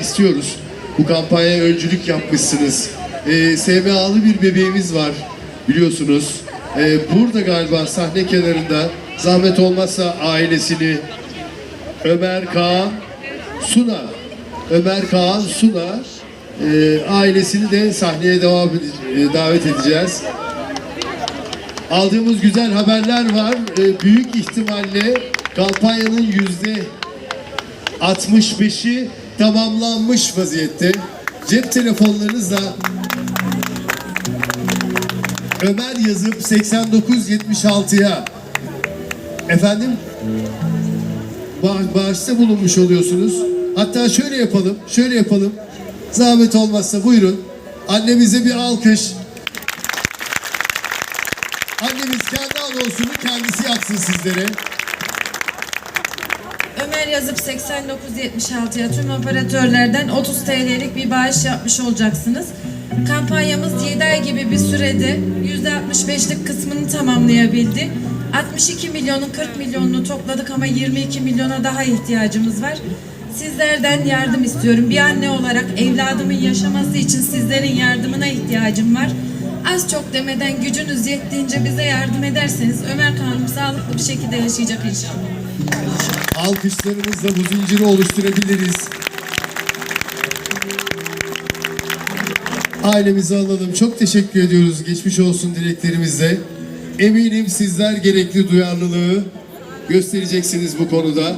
istiyoruz. Bu kampanyaya öncülük yapmışsınız. Ee, SMA'lı bir bebeğimiz var biliyorsunuz. Ee, burada galiba sahne kenarında zahmet olmazsa ailesini Ömer Kaan Suna Ömer Kaan Suna e, ailesini de sahneye devam e, davet edeceğiz. Aldığımız güzel haberler var. E, büyük ihtimalle kampanyanın yüzde 65'i tamamlanmış vaziyette. Cep telefonlarınızla Ömer yazıp 8976'ya efendim ba- bağışta bulunmuş oluyorsunuz. Hatta şöyle yapalım, şöyle yapalım. Zahmet olmazsa buyurun. Annemize bir alkış. Annemiz kendi anonsunu kendisi yapsın sizlere. Ömer yazıp 8976'ya tüm operatörlerden 30 TL'lik bir bağış yapmış olacaksınız. Kampanyamız 7 ay gibi bir sürede %65'lik kısmını tamamlayabildi. 62 milyonun 40 milyonunu topladık ama 22 milyona daha ihtiyacımız var. Sizlerden yardım istiyorum. Bir anne olarak evladımın yaşaması için sizlerin yardımına ihtiyacım var. Az çok demeden gücünüz yettiğince bize yardım ederseniz Ömer Kanım sağlıklı bir şekilde yaşayacak inşallah. Alkışlarımızla bu zinciri oluşturabiliriz. Ailemizi alalım. Çok teşekkür ediyoruz. Geçmiş olsun dileklerimizle. Eminim sizler gerekli duyarlılığı göstereceksiniz bu konuda.